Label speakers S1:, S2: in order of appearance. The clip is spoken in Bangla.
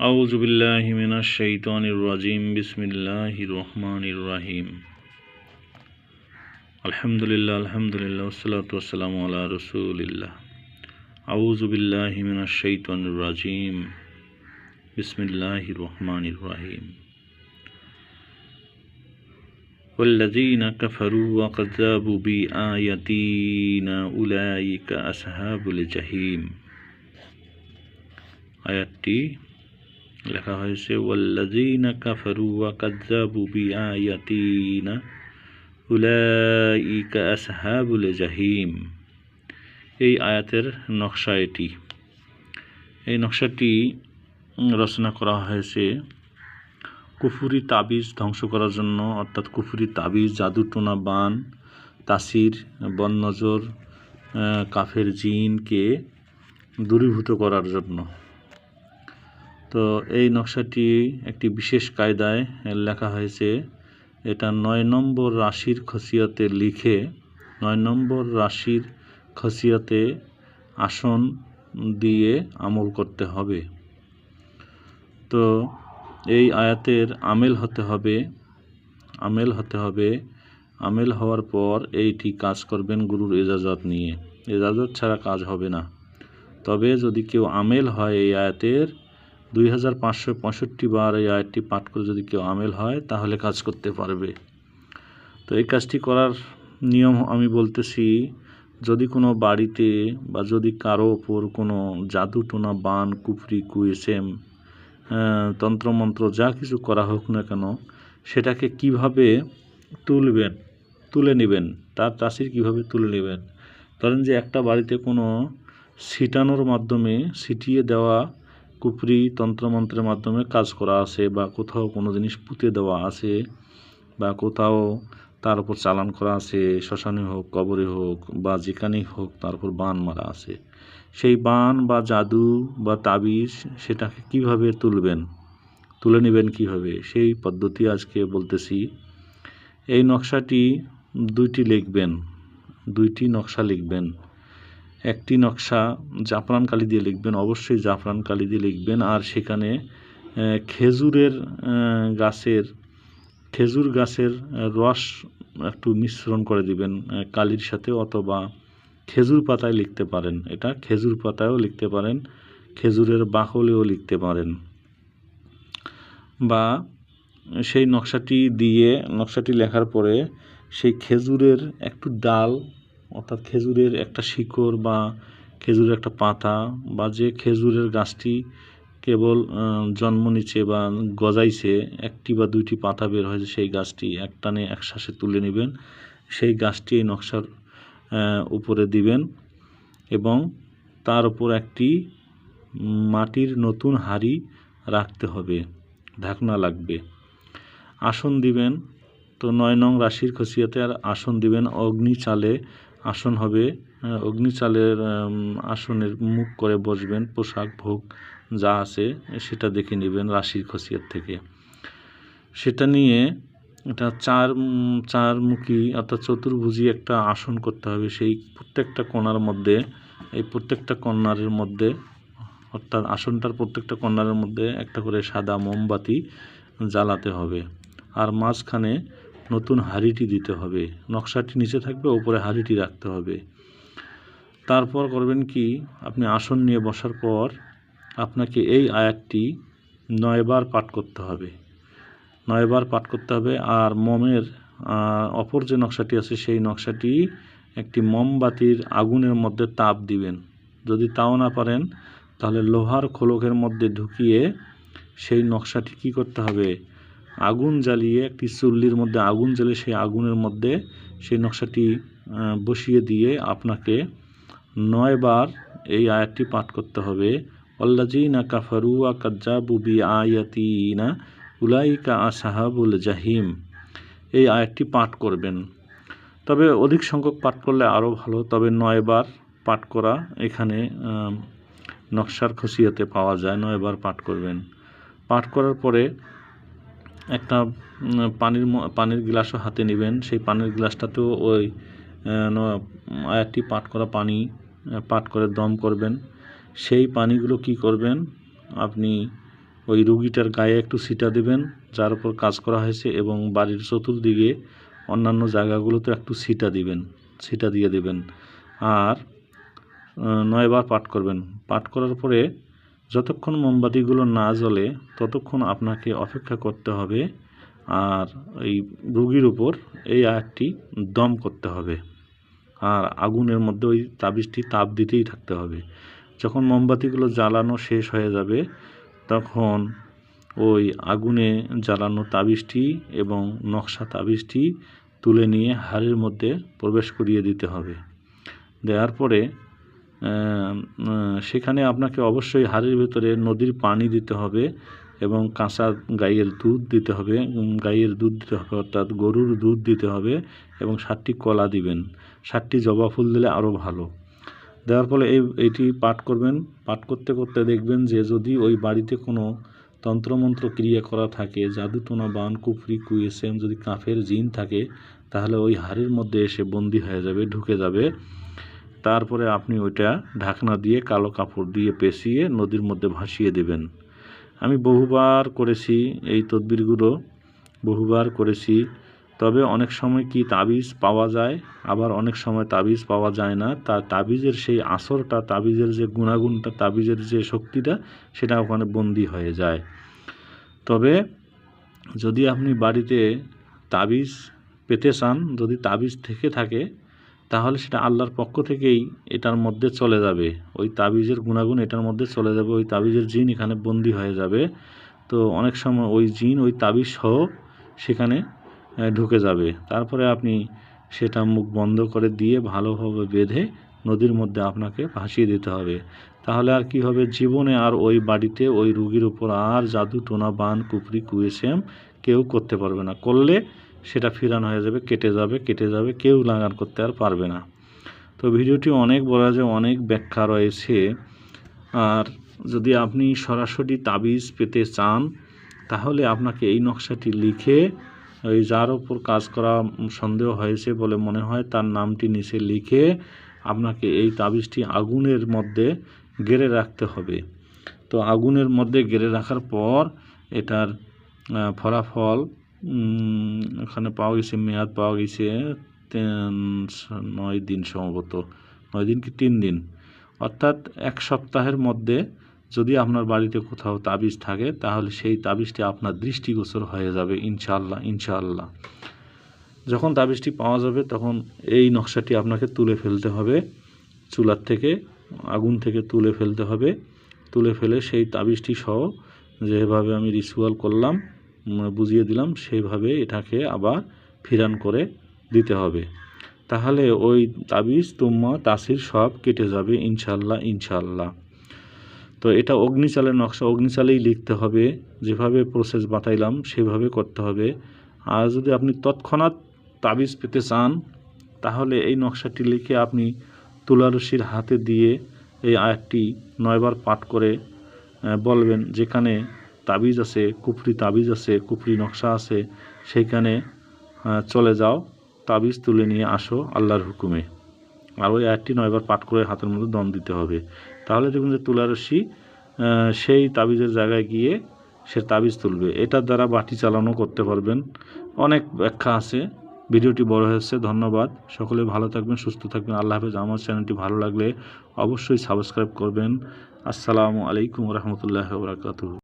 S1: أعوذ بالله من الشيطان الرجيم بسم الله الرحمن الرحيم الحمد لله الحمد لله والصلاة والسلام على رسول الله أعوذ بالله من الشيطان الرجيم بسم الله الرحمن الرحيم والذين كفروا وكذبوا بآياتنا أولئك أصحاب الجحيم আয়াতটি লেখা হয়েছে, ওয়াল্লাযীনা কাফারু ওয়া বিআয়াতিনা, উলাইকা আসহাবুল জাহিম। এই আয়াতের নকশা এটি। এই নকশাটি রচনা করা হয়েছে কুফুরি তাবিজ ধ্বংস করার জন্য, অর্থাৎ কুফুরি তাবিজ জাদুটোনা বান, তাসির, বননজর কাফের জিনকে দূরীভূত করার জন্য। তো এই নকশাটি একটি বিশেষ কায়দায় লেখা হয়েছে। এটা নয় নম্বর রাশির খসিয়তে লিখে, নয় নম্বর রাশির খসিয়তে আসন দিয়ে আমল করতে হবে। তো এই আয়াতের আমেল হতে হবে, আমেল হতে হবে। আমেল হওয়ার পর এইটি কাজ করবেন গুরুর এজাজত নিয়ে। এজাজত ছাড়া কাজ হবে না। তবে যদি কেউ আমেল হয় এই আয়াতের দুই হাজার পাঁচশো পঁয়ষট্টি বার এই আয়াতটি পাঠ করে যদি কেউ আমেল হয়, তাহলে কাজ করতে পারবে। তো এই কাজটি করার নিয়ম আমি বলতেছি, যদি কোনো বাড়িতে বা যদি কারও ওপর কোনো জাদু টোনা, বান, কুফরি কুয়েসেম তন্ত্রমন্ত্র যা কিছু করা হোক না কেন, সেটাকে কীভাবে তুলবেন, তুলে নেবেন, তার তাসির কীভাবে তুলে নেবেন? ধরেন যে একটা বাড়িতে কোনো ছিটানোর মাধ্যমে ছিটিয়ে দেওয়া কুপরি তন্ত্রমন্ত্রের মাধ্যমে কাজ করা আছে বা কোথাও কোনো জিনিস পুঁতে দেওয়া আছে বা কোথাও তার উপর চালান করা আছে, শ্মশানে হোক, কবরে হোক বা যেখানেই হোক তার উপর বান মারা আছে। সেই বান বা জাদু বা তাবিজ সেটাকে কীভাবে তুলবেন? তুলে নেবেন কীভাবে? সেই পদ্ধতি আজকে বলতেছি। এই নকশাটি দুইটি লিখবেন, দুইটি নকশা লিখবেন। একটি নকশা জাফরান কালি দিয়ে লিখবেন, অবশ্যই জাফরান কালি দিয়ে লিখবেন। আর সেখানে খেজুরের গাছের, খেজুর গাছের রস একটু মিশ্রণ করে দিবেন কালির সাথে অথবা খেজুর পাতায় লিখতে পারেন। এটা খেজুর পাতায়ও লিখতে পারেন, খেজুরের বাকলেও লিখতে পারেন। বা সেই নকশাটি দিয়ে, নকশাটি লেখার পরে সেই খেজুরের একটু ডাল অর্থাৎ খেজুরের একটা শিকড় বা খেজুরের একটা পাতা বা যে খেজুরের গাছটি কেবল জন্ম নিচ্ছে বা গজাইছে, একটি বা দুইটি পাতা বের হয়েছে, সেই গাছটি একটানে একশ্বাসে তুলে নেবেন। সেই গাছটি এই নকশার উপরে দিবেন এবং তার উপর একটি মাটির নতুন হাড়ি রাখতে হবে, ঢাকনা লাগবে। আসন দিবেন, তো নয় নং রাশির খসিয়াতে আর আসন দিবেন, অগ্নি চালে আসন হবে। অগ্নি চালের আসনের মুখ করে বসবেন, পোশাক, ভোগ যা আছে, সেটা দেখে নেবেন রাশির খসিয়াত থেকে। সেটা নিয়ে এটা চার চারমুখী অর্থাৎ চতুর্ভুজী একটা আসন করতে হবে। সেই প্রত্যেকটা কোণার মধ্যে, এই প্রত্যেকটা কর্নারের মধ্যে, অর্থাৎ আসনটার প্রত্যেকটা কর্নারের মধ্যে একটা করে সাদা মোমবাতি জ্বালাতে হবে। আর মাঝখানে নতুন হাঁড়িটি দিতে হবে। নকশাটি নিচে থাকবে ওপরে হাঁড়িটি রাখতে হবে। তারপর করবেন কি, আপনি আসন নিয়ে বসার পর আপনাকে এই আয়াতটি নয়বার পাঠ করতে হবে। নয়বার পাঠ করতে হবে আর মমের অপর যে নকশাটি আছে সেই নকশাটি একটি মোমবাতির আগুনের মধ্যে তাপ দিবেন। যদি তাও না পারেন, তাহলে লোহার খোলকের মধ্যে ঢুকিয়ে সেই নকশাটি কী করতে হবে? আগুন জ্বালিয়ে একটি চুল্লির মধ্যে আগুন জ্বালিয়ে সেই আগুনের মধ্যে সেই নকশাটি বসিয়ে দিয়ে আপনাকে নয়বার এই আয়াতটি পাঠ করতে হবে। অল্লাজিনা কাফারুয়া কাজ্জাবু বি আয়াতিনা উলাইকা আসাহাবুল জাহিম। এই আয়াতটি পাঠ করবেন। তবে অধিক সংখ্যক পাঠ করলে আরও ভালো, তবে নয়বার পাঠ করা এখানে নকশার খুশিয়াতে পাওয়া যায় নয়বার পাঠ করবেন। পাঠ করার পরে পানির পানির গ্লাসও হাতে নেবেন। সেই পানির গ্লাসটাতেও ওই আয়াতটি পাঠ করা পানি পাঠ করে দম করবেন। সেই পানিগুলো কি করবেন? আপনি ওই রুগীটার গায়ে একটু ছিটা দেবেন, যার উপর কাজ করা হয়েছে এবং বাড়ির চতুর্দিকে অন্যান্য জায়গাগুলোতে একটু ছিটা দিবেন ছিটা দিয়ে দেবেন। আর নয়বার পাঠ করবেন। পাঠ করার পরে যতক্ষণ মোমবাতিগুলো না জ্বলে, ততক্ষণ আপনাকে অপেক্ষা করতে হবে আর এই রুগীর উপর এই আয়াতটি দম করতে হবে। আর আগুনের মধ্যে ওই তাবিজটি তাপ দিতেই থাকতে হবে। যখন মোমবাতিগুলো জ্বালানো শেষ হয়ে যাবে, তখন ওই আগুনে জ্বালানো তাবিজটি এবং নকশা তাবিজটি তুলে নিয়ে হাড়ের মধ্যে প্রবেশ করিয়ে দিতে হবে। দেওয়ার পরে সেখানে আপনাকে অবশ্যই হাড়ের ভেতরে নদীর পানি দিতে হবে এবং কাঁচা গাইয়ের দুধ দিতে হবে গাইয়ের দুধ দিতে হবে, অর্থাৎ গরুর দুধ দিতে হবে এবং সাতটি কলা দিবেন। সাতটি জবা ফুল দিলে আরও ভালো। দেওয়ার ফলে এই, এটি পাঠ করবেন। পাঠ করতে করতে দেখবেন যে যদি ওই বাড়িতে কোনো তন্ত্রমন্ত্র ক্রিয়া করা থাকে, জাদুটোনা, বান, কুফরি, কুয়েসেম যদি কাফের জিন থাকে, তাহলে ওই হাড়ের মধ্যে এসে বন্দি হয়ে যাবে, ঢুকে যাবে। তারপরে আপনি ওইটা ঢাকনা দিয়ে কালো কাপড় দিয়ে পেঁচিয়ে নদীর মধ্যে ভাসিয়ে দেবেন। আমি বহুবার করেছি এই তদবিরগুলো, বহুবার করেছি। তবে অনেক সময় কি তাবিজ পাওয়া যায়? আবার অনেক সময় তাবিজ পাওয়া যায় না। তার তাবিজের সেই আসরটা, তাবিজের যে গুণাগুণটা, তাবিজের যে শক্তিটা, সেটা ওখানে বন্দি হয়ে যায়। তবে যদি আপনি বাড়িতে তাবিজ পেতে চান, যদি তাবিজ থেকে থাকে তাহলে সেটা আল্লাহর পক্ষ থেকেই এটার মধ্যে চলে যাবে। ওই তাবিজের গুণাগুণ এটার মধ্যে চলে যাবে। ওই তাবিজের জিন এখানে বন্দি হয়ে যাবে। তো অনেক সময় ওই জিন, ওই তাবিজ সহ সেখানে ঢুকে যাবে। তারপরে আপনি সেটা মুখ বন্ধ করে দিয়ে ভালোভাবে বেঁধে নদীর মধ্যে আপনাকে ভাসিয়ে দিতে হবে। তাহলে আর কি হবে? জীবনে আর ওই বাড়িতে ওই রুগীর উপর আর জাদু, টোনা, বান কুপরি কুয়েসেম কেউ করতে পারবে না। করলে সেটা ফিরানো হয়ে যাবে, কেটে যাবে কেটে যাবে, কেউ লাগান করতে আর পারবে না। তো ভিডিওটি অনেক বড় আছে, অনেক ব্যাখ্যা রয়েছে। আর যদি আপনি সরাসরি তাবিজ পেতে চান, তাহলে আপনাকে এই নকশাটি লিখে ওই যার ওপর কাজ করা সন্দেহ হয়েছে বলে মনে হয়, তার নামটি নিচে লিখে আপনাকে এই তাবিজটি আগুনের মধ্যে গেড়ে রাখতে হবে। তো আগুনের মধ্যে গেড়ে রাখার পর এটার ফলাফল ওখানে পাওয়া গেছে, মেয়াদ পাওয়া গেছে নয় দিন সম্ভবত। নয় দিন কি তিন দিন? অর্থাৎ এক সপ্তাহের মধ্যে যদি আপনার বাড়িতে কোথাও তাবিজ থাকে, তাহলে সেই তাবিজটি আপনার দৃষ্টিগোচর হয়ে যাবে, ইনশাআল্লাহ ইনশাআল্লাহ। যখন তাবিজটি পাওয়া যাবে, তখন এই নকশাটি আপনাকে তুলে ফেলতে হবে। চুলার থেকে, আগুন থেকে তুলে ফেলতে হবে। তুলে ফেলে সেই তাবিজটি সহ যেভাবে আমি রিচুয়াল করলাম বুঝিয়ে দিলাম সেইভাবে এটাকে আবার ফিরান করে দিতে হবে। তাহলে ওই তাবিজ, তুম্মা, তাসির সব কেটে যাবে ইনশাল্লাহ ইনশাল্লাহ তো এটা অগ্নিচালের নকশা, অগ্নিচালেই লিখতে হবে। যেভাবে প্রসেস বাতাইলাম, সেভাবে করতে হবে। আর যদি আপনি তৎক্ষণাৎ তাবিজ পেতে চান, তাহলে এই নকশাটি লিখে আপনি তুলারশির হাতে দিয়ে এই আয়াতটি নয়বার পাঠ করে বলবেন, যেখানে তাবিজ আছে কুফরি তাবিজ আছে কুফরি নকশা আছে সেইখানে চলে যাও তাবিজ তুলে নিয়ে আসো আল্লাহর হুকুমে। আর ওই আয়াতটি নয়বার পাঠ করে হাতের মধ্যে দম দিতে হবে। তাহলে দেখুন যে তুলারশি আহ, সেই তাবিজের জায়গায় গিয়ে সে তাবিজ তুলবে। এটার দ্বারা বাটি চালানো করতে পারবেন। অনেক ব্যাখ্যা আছে। ভিডিওটি বড় হয়েছে ধন্যবাদ। সকলে ভালো থাকবেন সুস্থ থাকবেন। আল্লাহ হাফেজ। আমার চ্যানেলটি ভালো লাগলে অবশ্যই সাবস্ক্রাইব করবেন। আসসালামু আলাইকুম রহমতুল্লাহ বরাকাতুহ।